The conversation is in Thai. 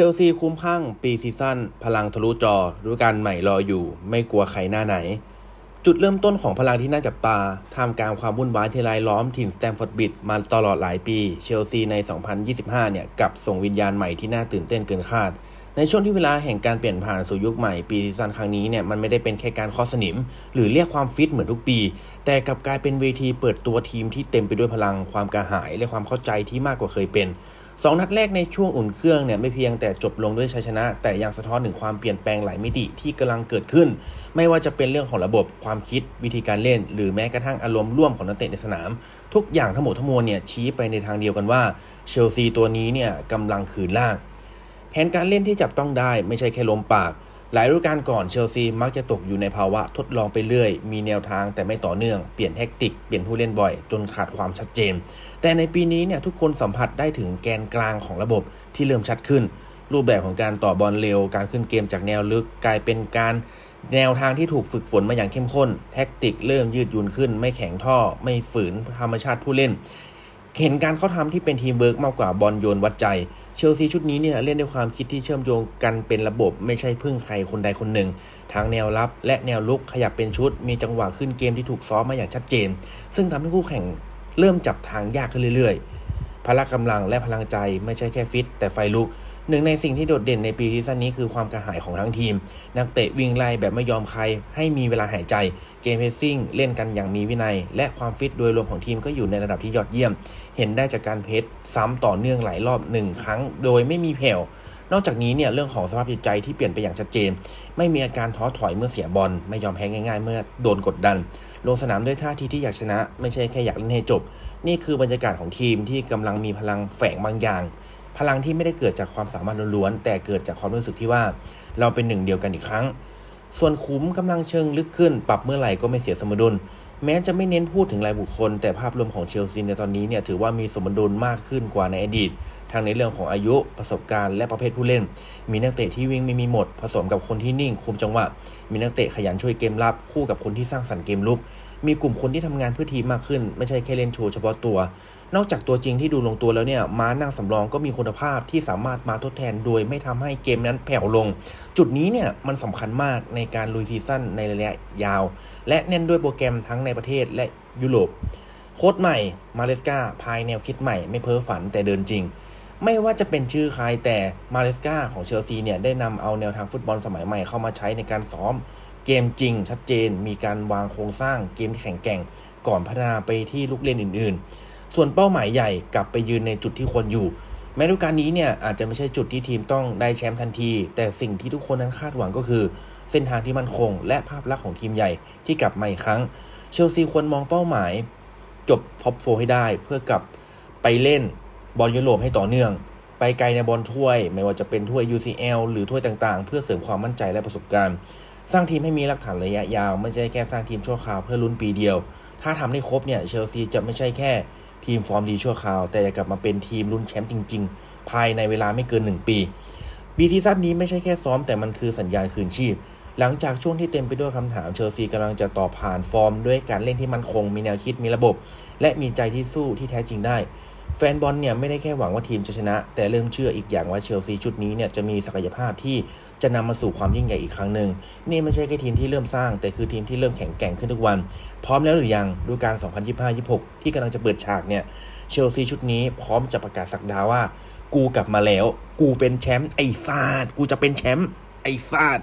ชลซีคุ้มข้างปีซีซั่นพลังทะลุจอฤดูกาลใหม่รออยู่ ไม่กลัวใครหน้าไหน จุดเริ่มต้นของพลังที่น่าจับตาท่ามกลางความวุ่นวายที่รายล้อมทีมสแตมฟอร์ดบิดมาตลอดหลายปี เชลซีใน 2025 เนี่ยกับส่งวิญญาณใหม่ที่น่าตื่นเต้นเกินคาด ในช่วงที่เวลาแห่งการเปลี่ยนผ่านสู่ยุคใหม่ปีซีซั่นครั้งนี้เนี่ยมันไม่ได้เป็นแค่การเคอสนิม หรือเรียกความฟิตเหมือนทุกปี แต่กลับกลายเป็นเวทีเปิดตัวทีมที่เต็มไปด้วยพลังความกระหาย และความเข้าใจที่มากกว่าเคยเป็น สองนัดแรกในช่วงอุ่นเครื่องเนี่ยไม่เพียงแต่จบลงด้วยชัยชนะ แต่ยังสะท้อนถึงความเปลี่ยนแปลงหลายมิติที่กำลังเกิดขึ้น ไม่ว่าจะเป็นเรื่องของระบบความคิดวิธีการเล่น หรือแม้กระทั่งอารมณ์ร่วมของนักเตะในสนาม ทุกอย่างทั้งหมดทั้งมวลเนี่ยชี้ไปในทางเดียวกันว่าเชลซีตัวนี้เนี่ยกำลังคืนล่าง แผนการเล่นที่จับต้องได้ไม่ใช่แค่ลมปาก หลายฤดูกาลก่อนเชลซีมักจะตกอยู่ในภาวะทดลองไปเรื่อย มีแนวทางแต่ไม่ต่อเนื่อง เปลี่ยนแทคติก เปลี่ยนผู้เล่นบ่อย จนขาดความชัดเจน แต่ในปีนี้เนี่ยทุกคนสัมผัสได้ถึงแกนกลางของระบบที่เริ่มชัดขึ้น รูปแบบของการต่อบอลเร็ว การขึ้นเกมจากแนวลึกกลายเป็นการแนวทางที่ถูกฝึกฝนมาอย่างเข้มข้น แทคติกเริ่มยืดหยุ่นขึ้น ไม่แข็งท่อ ไม่ฝืนธรรมชาติผู้เล่น เห็นการเข้าทำที่เป็นทีมเวิร์กมากกว่าบอลโยนวัดใจ เชลซีชุดนี้เนี่ยเล่นด้วยความคิดที่เชื่อมโยงกันเป็นระบบไม่ใช่พึ่งใครคนใดคนหนึ่ง ทางแนวรับและแนวลุกขยับเป็นชุด มีจังหวะขึ้นเกมที่ถูกซ้อมมาอย่างชัดเจน ซึ่งทำให้คู่แข่งเริ่มจับทางยากขึ้นเรื่อยๆ พละกำลังและพลังใจไม่ใช่แค่ฟิตแต่ไฟลุก หนึ่งในสิ่งที่โดดเด่นในปีซีซั่นนี้คือความกระหายของทั้งทีม นักเตะวิ่งไล่แบบไม่ยอมใคร ให้มีเวลาหายใจ เกมเพสซิ่งเล่นกันอย่างมีวินัย และความฟิตโดยรวมของทีมก็อยู่ในระดับที่ยอดเยี่ยม เห็นได้จากการเพสซ้ำต่อเนื่องหลายรอบหนึ่งครั้ง โดยไม่มีแผ่วนอกจากนี้เนี่ยเรื่องของสภาพจิตใจที่เปลี่ยนไปอย่างชัดเจน ไม่มีอาการท้อถอยเมื่อเสียบอล ไม่ยอมแพ้ง่ายๆ เมื่อโดนกดดัน ลงสนามด้วยท่าทีที่อยากชนะ ไม่ใช่แค่อยากเล่นให้จบ นี่คือบรรยากาศของทีมที่กำลังมีพลังแฝงบางอย่าง พลังที่ไม่ได้เกิดจากความสามารถล้วนๆแต่เกิดจากความรู้สึกที่ว่าเราเป็นหนึ่งเดียวกันอีกครั้ง ส่วนคุ้มกำลังเชิงลึกขึ้น ปรับเมื่อไหร่ก็ไม่เสียสมดุล แม้จะไม่เน้นพูดถึงรายบุคคล แต่ภาพรวมของเชลซีในตอนนี้เนี่ยถือว่ามีสมดุลมากขึ้นกว่าในอดีตทั้งในเรื่องของอายุประสบการณ์และประเภทผู้เล่น มีนักเตะที่วิ่งไม่มีหมด ผสมกับคนที่นิ่งคุมจังหวะ มีนักเตะขยันช่วยเกมรับ คู่กับคนที่สร้างสรรค์เกมลุก มีกลุ่มคนที่ทำงานเพื่อทีมมากขึ้น ไม่ใช่แค่เล่นโชว์เฉพาะตัว นอกจากตัวจริงที่ดูลงตัวแล้วเนี่ยม้านั่งสำรองก็มีคุณภาพที่สามารถมาทดแทนโดยไม่ทำให้เกมนั้นแผ่วลง จุดนี้เนี่ยมันสำคัญมากในการลุยซีซั่นในระยะยาว และเน้นด้วยโปรแกรมทั้งในประเทศและยุโรปโค้ดใหม่มาเลสกาภายแนวคิดใหม่ไม่เพ้อฝันแต่เดินจริง ไม่ว่าจะเป็นชื่อใครแต่มาเลสกาของเชลซีเนี่ยได้นำเอาแนวทางฟุตบอลสมัยใหม่เข้ามาใช้ในการซ้อม เกมจริง ชัดเจน มีการวางโครงสร้างเกมที่แข็งแกร่ง ก่อนพัฒนาไปที่ลูกเล่นอื่น ๆ ส่วนเป้าหมายใหญ่กลับไปยืนในจุดที่ควรอยู่แม้ฤดูกาลนี้เนี่ยอาจจะไม่ใช่จุดที่ทีมต้องได้แชมป์ทันที แต่สิ่งที่ทุกคนนั้นคาดหวังก็คือ เส้นทางที่มั่นคง และภาพลักษณ์ของทีมใหญ่ที่กลับมาอีกครั้ง เชลซีควรมองเป้าหมาย จบท็อปโฟให้ได้ เพื่อกลับไปเล่นบอลยุโรปให้ต่อเนื่อง ไปไกลในบอลถ้วย ไม่ว่าจะเป็นถ้วย UCL หรือถ้วยต่างๆ เพื่อเสริมความมั่นใจและประสบการณ์ สร้างทีมให้มีหลักฐานระยะยาว ไม่ใช่แค่สร้างทีมชั่วคราวเพื่อลุ้นปีเดียว ถ้าทำได้ครบเนี่ยเชลซีจะไม่ใช่แค่ทีมฟอร์มดีชั่วคราว แต่จะกลับมาเป็นทีมลุ้นแชมป์จริง ๆ ภายในเวลาไม่เกิน 1 ปีปีซีซั่นนี้ไม่ใช่แค่ซ้อมแต่มันคือสัญญาณคืนชีพ หลังจากช่วงที่เต็มไปด้วยคำถามเชลซีกำลังจะต่อผ่านฟอร์ม ด้วยการเล่นที่มั่นคงมีแนวคิดมีระบบ และมีใจที่สู้ที่แท้จริงได้ แฟนบอลเนี่ยไม่ได้แค่หวังว่าทีมจะชนะ แต่เริ่มเชื่ออีกอย่างว่าเชลซีชุดนี้เนี่ยจะมีศักยภาพที่จะนำมาสู่ความยิ่งใหญ่อีกครั้งหนึ่งนี่ไม่ใช่แค่ทีมที่เริ่มสร้าง แต่คือทีมที่เริ่มแข็งแกร่งขึ้นทุกวัน พร้อมแล้วหรือยังดูการ 2025-26 ที่กำลังจะเปิดฉากเนี่ยเชลซีชุดนี้พร้อมจะประกาศสักดาว่า กูกลับมาแล้ว กูเป็นแชมป์ไอ้ซาดกูจะเป็นแชมป์ไอ้ซาด